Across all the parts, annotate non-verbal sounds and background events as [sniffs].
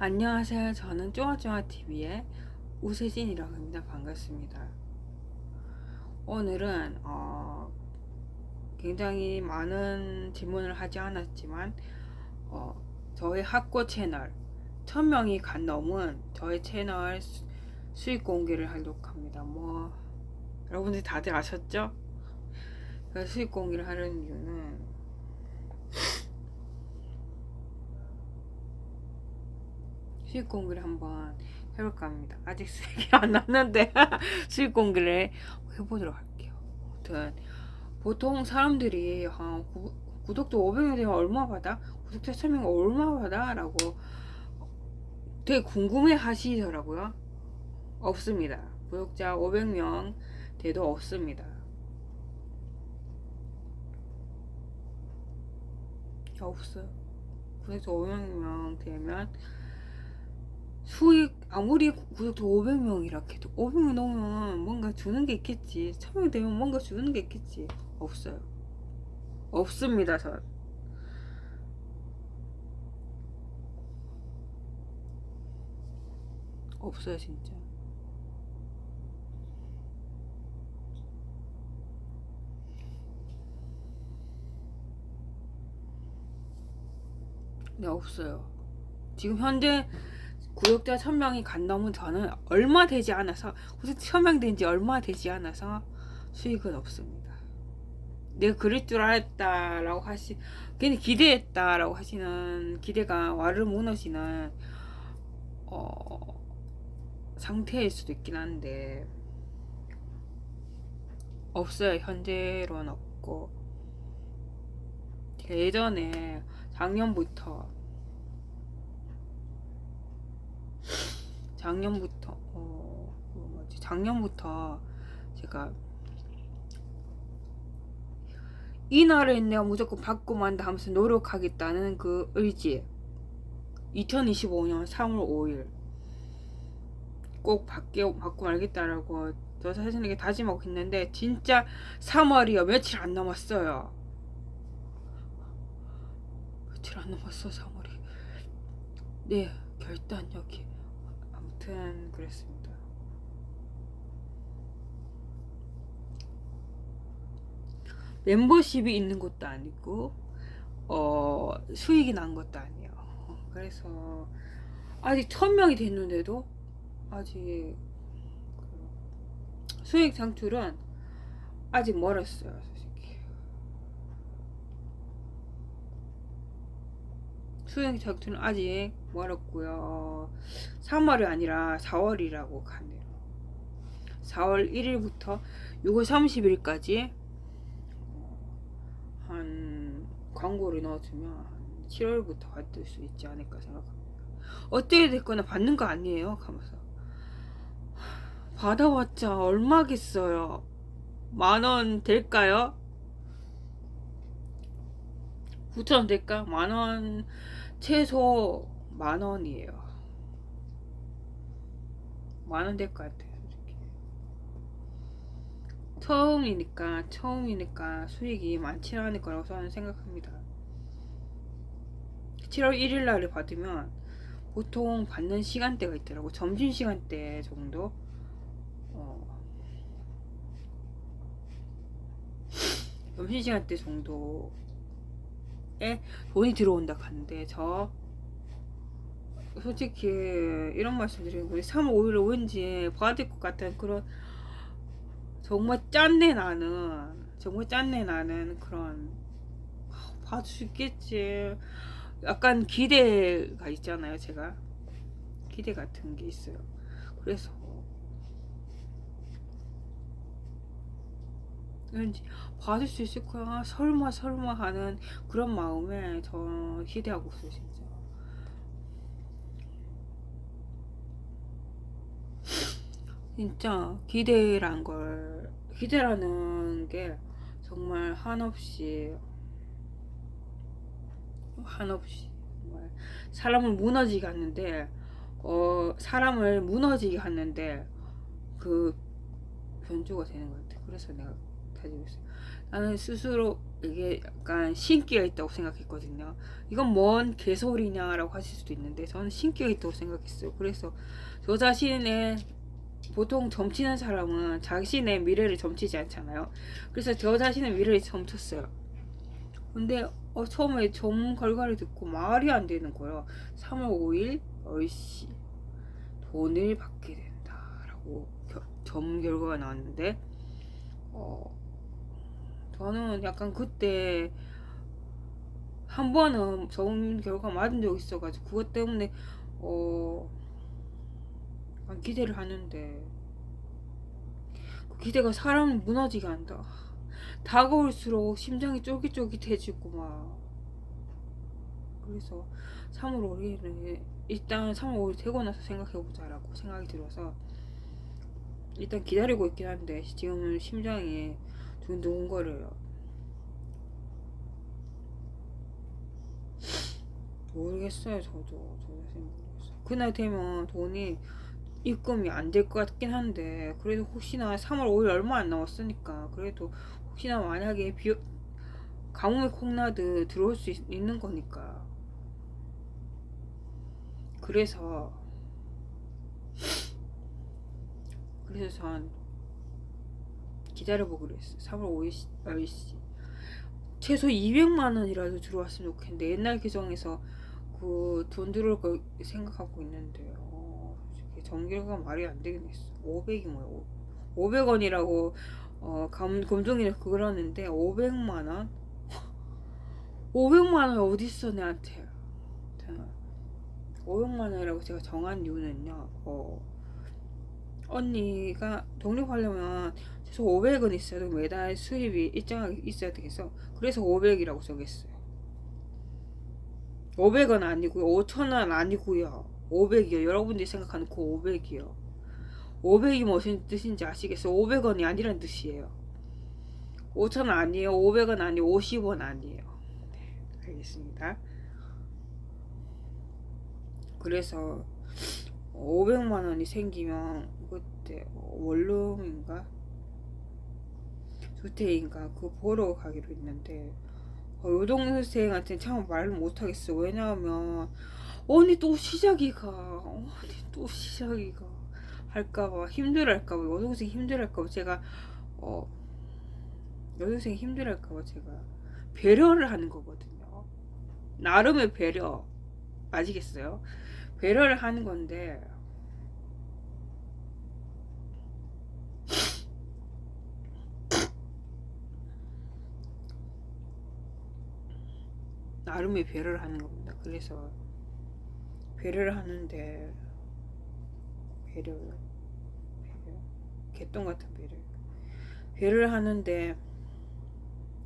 안녕하세요. 저는 쪼아쪼아TV의 우세진이라고 합니다. 반갑습니다. 오늘은 어, 굉장히 많은 질문을 하지 않았지만 어, 저의 학고 채널 1000명이 간 넘은 저의 채널 수, 수익 공개를 하려고 합니다. 뭐 여러분들 다들 아셨죠? 그 수익 공개를 하려는 이유는 수익 공개를 한번 해볼까 합니다. 아직 [laughs] 수익이 안 났는데 [laughs] 수익 공개를 해보도록 할게요. 아무튼 보통 사람들이 아, 구, 구독자 500명 되면 얼마 받아? 구독자 1000명 얼마 받아? 라고 되게 궁금해 하시더라고요. 없습니다. 구독자 500명 돼도 없습니다. 없어요. 구독자 500명 되면 수익 아무리 구독자 500명이라 해도 500명 넘으면 뭔가 주는 게 있겠지. 1000명 되면 뭔가 주는 게 있겠지. 없어요. 없습니다 전. 없어요 진짜. 네 없어요. 지금 현재 구독자 1000명이 간 넘은 저는 얼마 되지 않아서 구독자 1000명 된 지 얼마 되지 않아서 수익은 없습니다. 내가 그럴 줄 알았다라고 하시 괜히 기대했다라고 하시는 기대가 와르르 무너지는 어, 상태일 수도 있긴 한데 없어요 현재로는 없고 예전에 작년부터 작년부터 어 뭐지? 작년부터 제가 이 날은 내가 무조건 받고 만다 하면서 노력하겠다는 그 의지. 2025년 3월 5일. 꼭 받게 받고 말겠다라고 저 자신에게 다짐하고 있는데 진짜 3월이요. 며칠 안 남았어요. 며칠 안 남았어 3월이. 네 결단력이 아무튼 그랬습니다. 멤버십이 있는 것도 아니고 어, 수익이 난 것도 아니에요. 그래서 아직 천 명이 됐는데도 아직 그 수익 창출은 아직 멀었어요, 솔직히. 수익 창출은 아직 멀었고요. 3월이 아니라 4월이라고 가네요. 4월 1일부터 6월 30일까지 한 광고를 넣어주면 7월부터 받을 수 있지 않을까 생각합니다. 어떻게 됐거나 받는 거 아니에요? 하면서 받아봤자 얼마겠어요? 만 원 될까요? 9천 원 될까? 만 원 최소 만 원이에요. 만원 될 것 같아요. 솔직히. 처음이니까 처음이니까 수익이 많지 않을 거라고 저는 생각합니다. 7월 1일 날을 받으면 보통 받는 시간대가 있더라고. 점심 시간대 정도. 어. [sniffs] 점심 시간대 정도 에? 돈이 들어온다 하는데 저. 솔직히 이런 말씀드리고 우리 3월 5일에 왠지 받을 것 같은 그런 정말 짠내 나는 정말 짠내 나는 그런 봐줄 수 있겠지. 약간 기대가 있잖아요 제가. 기대 같은 게 있어요. 그래서 왠지 받을 수 있을 거야 설마 설마 하는 그런 마음에 저 기대하고 있어요 진짜 진짜 기대란 걸 기대라는 게 정말 한없이 한없이 정말 사람을 무너지게 하는데 어 사람을 무너지게 하는데 그 변주가 되는 것 같아. 그래서 내가 다지고 있어요. 나는 스스로 이게 약간 신기가 있다고 생각했거든요. 이건 뭔 개소리냐라고 하실 수도 있는데 저는 신기가 있다고 생각했어요. 그래서 저 자신의 보통 점치는 사람은 자신의 미래를 점치지 않잖아요. 그래서 저 자신의 미래를 점쳤어요. 근데 어, 처음에 점 결과를 듣고 말이 안 되는 거예요. 3월 5일 10시 돈을 받게 된다라고 겨- 점 결과가 나왔는데 어, 저는 약간 그때 한 번은 점 결과 맞은 적 있어가지고 그것 때문에 어 기대를 하는데 그 기대가 사람을 무너지게 한다. 다가올수록 심장이 쫄깃쫄깃해지고 막 그래서 3월 5일에 일단 3월 5일 되고 나서 생각해보자라고 생각이 들어서 일단 기다리고 있긴 한데 지금은 심장이 두근두근거려요. 모르겠어요 저도 저 자신 모르겠어요. 그날 되면 돈이 입금이 안 될 것 같긴 한데 그래도 혹시나 3월 5일 얼마 안 남았으니까 그래도 혹시나 만약에 비 가뭄에 콩나드 들어올 수 있, 있는 거니까 그래서 그래서 전 기다려보기로 했어요 3월 5일 10시 최소 200만 원이라도 들어왔으면 좋겠는데 옛날 규정에서 그 돈 들어올 거 생각하고 있는데 어, 정규가 말이 안 되긴 했어 500이 뭐야 500원이라고 어, 감, 검정이를 그걸 하는데 500만 원? 500만 원 어디 있어 내한테? 자, 500만 원이라고 제가 정한 이유는요. 어, 언니가 독립하려면 최소 500원 있어도 매달 수입이 일정하게 있어야 되겠어. 그래서 500이라고 정했어요. 500원 아니고요. 5천원 아니고요. 500이요. 여러분들이 생각하는 그 500이요. 500이 무슨 뜻인지 아시겠어요? 500원이 아니란 뜻이에요. 5천원 아니에요. 500원 아니에요. 50원 아니에요. 네, 알겠습니다. 그래서 500만 원이 생기면 그때 원룸인가 주택인가 그거 보러 가기로 했는데 어, 여동생한테 참 말을 못하겠어. 왜냐하면 언니 또 시작이가 언니 또 시작이가 할까봐 힘들할까봐 여동생 힘들할까봐 제가 어 여동생 힘들할까봐 제가 배려를 하는 거거든요. 나름의 배려 아시겠어요? 배려를 하는 건데 나름의 배려를 하는 겁니다. 그래서 배려를 하는데 배려 배려 개똥 같은 배려 배려를 하는데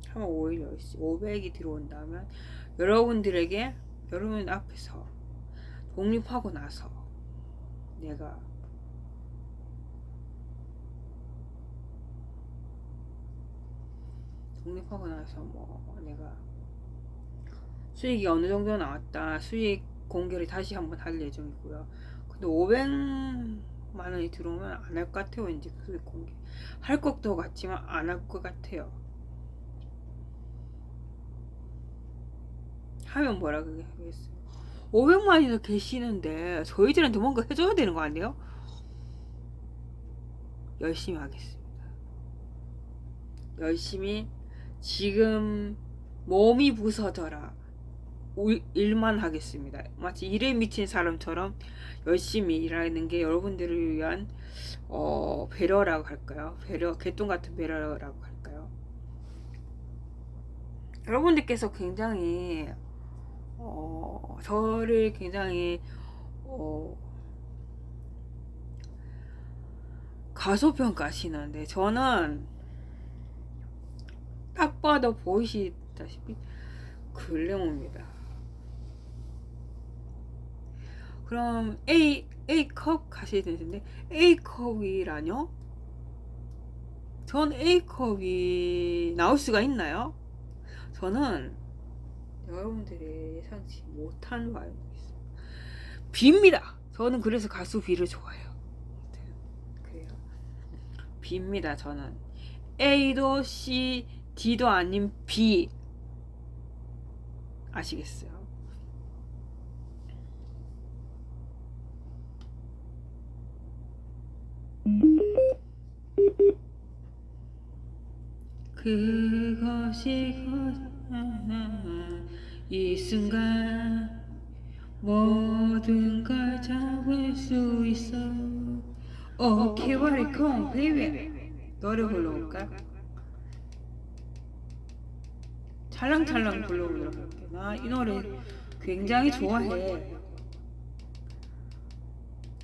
한번 5일 10시 500이 들어온다면 여러분들에게 여러분 앞에서 독립하고 나서 내가 독립하고 나서 뭐 내가 수익이 어느 정도 나왔다 수익 공개를 다시 한번 할 예정이고요. 근데 500만 원이 들어오면 안 할 것 같아요. 왠지 그 수익 공개 할 것도 같지만 안 할 것 같아요. 하면 뭐라 그게 하겠어요. 500만이나 계시는데 저희들한테 뭔가 해줘야 되는 거 아니에요? 열심히 하겠습니다. 열심히 지금 몸이 부서져라 우- 일만 하겠습니다. 마치 일에 미친 사람처럼 열심히 일하는 게 여러분들을 위한 어, 배려라고 할까요? 배려, 개똥 같은 배려라고 할까요? 여러분들께서 굉장히 어, 저를 굉장히 어, 가소평가하시는데 저는 딱 봐도 보이시다시피 글래모입니다. 그럼 A A컵 가셔야 되는데 A컵이라뇨? 전 A컵이 나올 수가 있나요? 저는 여러분들이 예상치 못한 바알고 있어요. B입니다. 저는 그래서 가수 B를 좋아해요. 그래요. B입니다. 저는 A도 C, D도 아닌 B 아시겠어요? 그것이 이 순간 모든 걸 잡을 수 있어. 오케이 와리 콩 베이비. 노래 불러볼까? 찰랑찰랑 불러보도록 할게. 나 이 노래 굉장히 좋아해.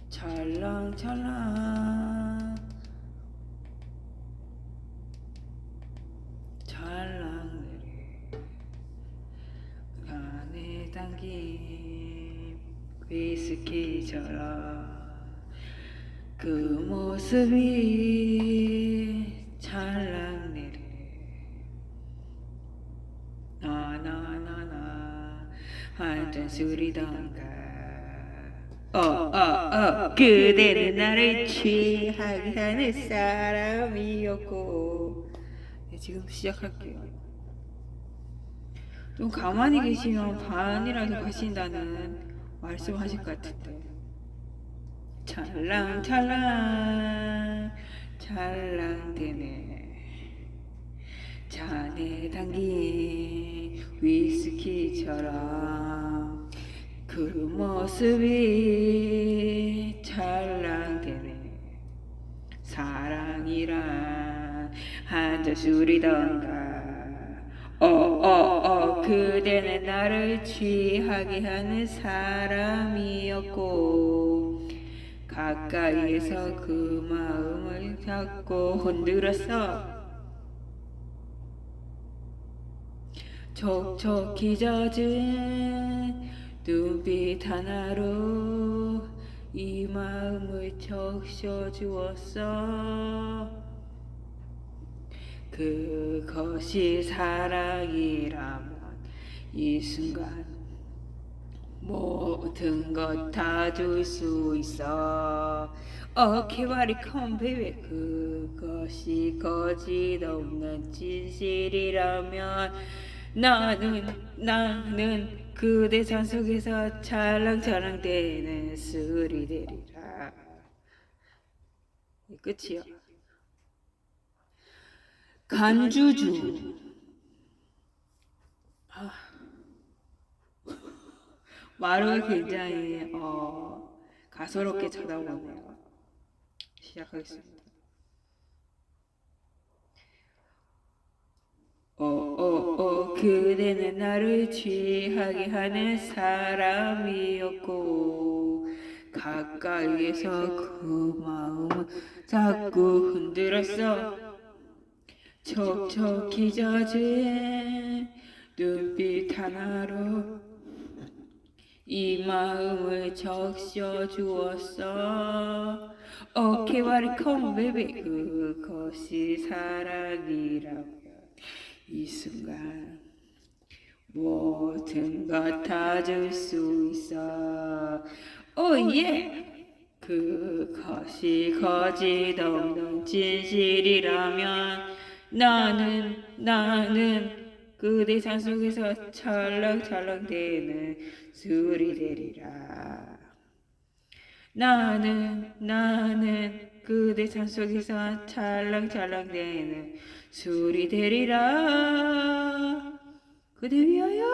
찰랑찰랑 찰랑 내리 안에 담긴 위스키처럼 그 모습이 찰랑 내리. 나나나나 한잔 술이던가. 어어어 그대는 나를 취하게 하는 사람이었고. 네, 지금 시작할게요. 좀 가만히 계시면 반이라도 가신다는 말씀하실 것 같은데. 찰랑찰랑 찰랑대네 잔에 담긴 위스키처럼 그 모습이 찰랑대네 사랑이란 한잔 술이던가. 어어 어 그대는 나를 취하게 하는 사람이었고 가까이에서 그 마음을 잡고 흔들었어. 촉촉히 젖은 눈빛 하나로 이 마음을 적셔주었어 그것이 사랑이라면 이 순간 모든 것 다 줄 수 있어. 어케바리 컴 베이비 그것이 거짓 없는 진실이라면 나는 나는 그대 산 속에서 찰랑찰랑 대는 술이 되리라 끝이요 간주주 아, [laughs] 말을 굉장히 어, 가소롭게 쳐다보네요. 시작하겠습니다. 어, 어, 어, 그대는 나를 취하게 하는 사람이었고, 가까이에서 그 마음을 자꾸 흔들었어. 촉촉히 젖은 눈빛 하나로 이 마음을 적셔 주었어. 오케이 웰컴 베이비 그것이 사랑이라면 이 순간 모든 것 다 줄 수 있어. 오 예 그것이 거짓 없는 진실이라면 나는 나는 그대 산속에서 찰랑찰랑 대는 술이 되리라. 나는 나는 그대 산속에서 찰랑찰랑 대는 술이 되리라. 그대 위하여.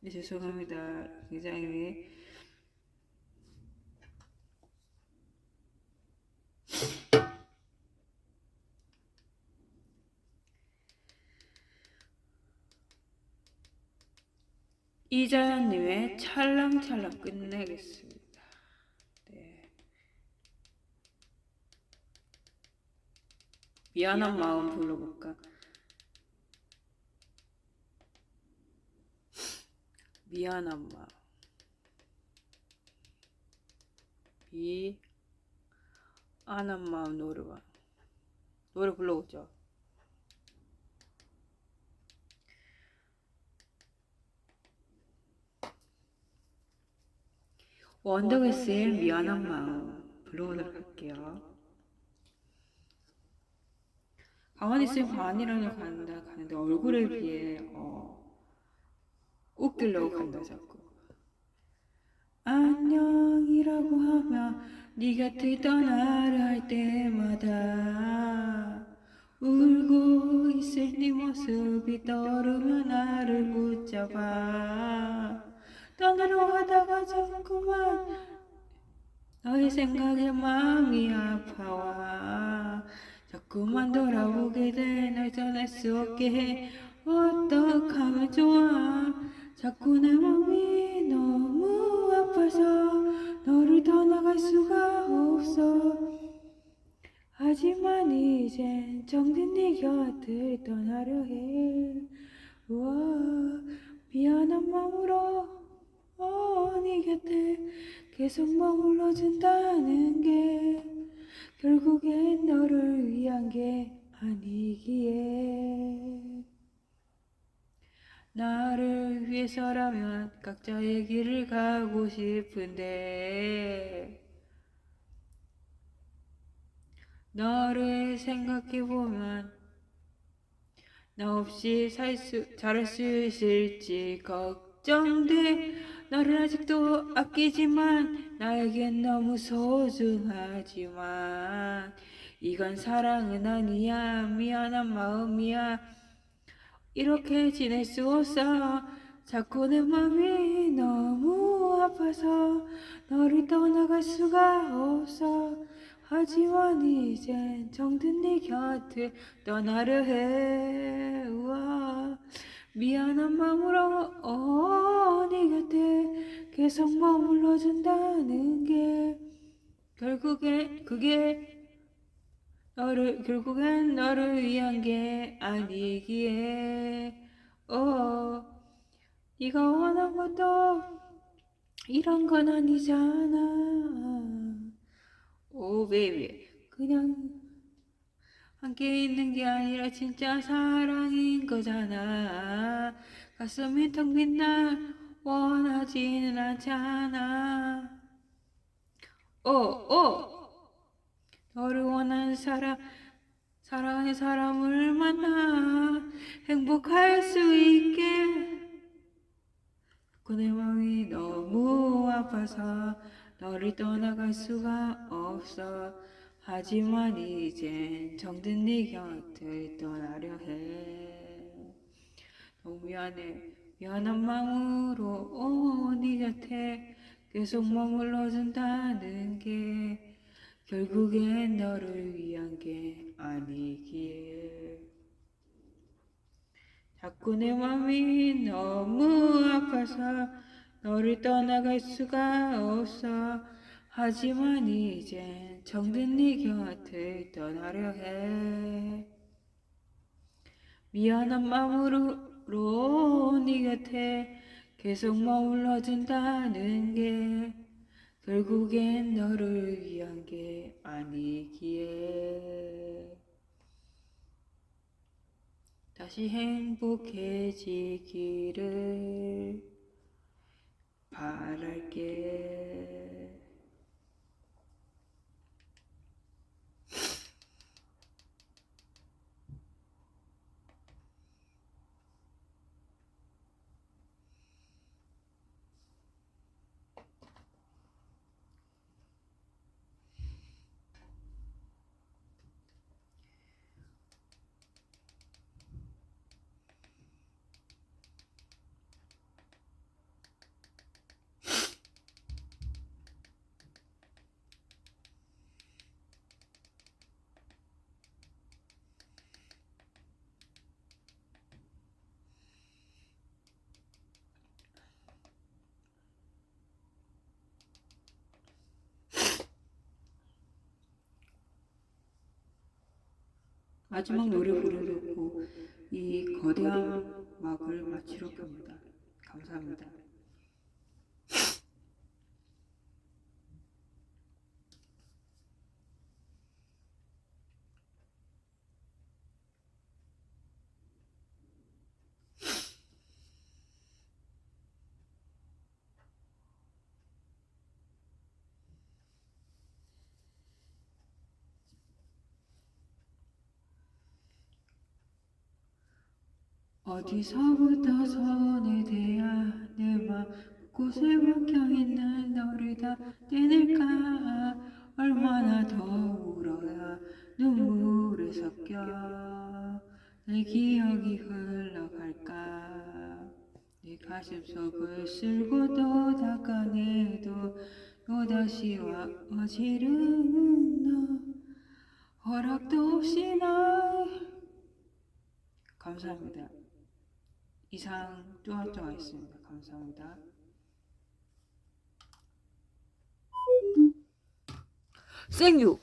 네, 죄송합니다. 굉장히 이자연님의 찰랑찰랑 끝내겠습니다. 네. 미안한 마음 불러볼까? 미안한 마음. 미안한 마음 노래방. 노래 불러보죠. 원더걸스의 미안한 마음 불러보도록 할게요. 가만히 있으면 반이라는 간다 가는데 얼굴에 비해 어, 욱 들려고 간다 자꾸 안녕이라고 하며 네 곁을 떠나려 할 때마다 울고 있을 네 모습이 떠오르며 나를 붙잡아 떠나려 하다가 자꾸만 너의 생각에 마음이 아파와 자꾸만 돌아보게 돼널 전할 수 없게 해. 어떡하면 좋아? 자꾸 내 맘이 너무 아파서 너를 떠나갈 수가 없어. 하지만 이젠 정든 네 곁을 떠나려 해. 우와 미안한 마음으로 어, 네 곁에 계속 머물러준다는 게 결국엔 너를 위한 게 아니기에. 나를 위해서라면 각자의 길을 가고 싶은데. 너를 생각해보면 나 없이 살 수, 잘할 수 있을지 걱정돼 너를 아직도 아끼지만 나에겐 너무 소중하지만 이건 사랑은 아니야. 미안한 마음이야. 이렇게 지낼 수 없어. 자꾸 내 맘이 너무 아파서 너를 떠나갈 수가 없어. 하지만 이젠 정든 네 곁을 떠나려 해. 우와 미안한 마음으로 어, 네 곁에 계속 머물러준다는 게 결국엔 그게 너를 결국엔 너를 위한 게 아니기에. 어 네가 원한 것도 이런 건 아니잖아. 오 베이비 그냥 함께 있는 게 아니라 진짜 사랑인 거잖아. 가슴이 텅 빈 날 원하지는 않잖아. 오 오 너를 원하는 사람 사랑하는 사람을 만나 행복할 수 있게. 그내 마음이 너무 아파서 너를 떠나갈 수가 없어 하지만 이젠 정든 네 곁을 떠나려 해. 너무 미안해. 미안한 마음으로 어, 네 곁에 계속 머물러준다는 게 결국엔 너를 위한 게 아니기에. 자꾸 내 맘이 너무 아파서 너를 떠나갈 수가 없어 하지만 이젠 정든 네 곁을 떠나려 해 미안한 마음으로 네 곁에 계속 머물러준다는 게 결국엔 너를 위한 게 아니기에 다시 행복해지기를 바랄게. 마지막 노래 부르려고 이 거대한 막을 마치려 합니다. 감사합니다. 어디서부터 손에 대야 내맘 곳에 박혀 있는 너를 다 떼낼까? 얼마나 더 울어야 눈물에 섞여 내 기억이 흘러갈까? 내 가슴 속을 쓸고 또 닦아내도 또다시 와 어지르는 너. 허락도 없이 날. 감사합니다. 이상 뚜아뚜아였습니다. 감사합니다. 생유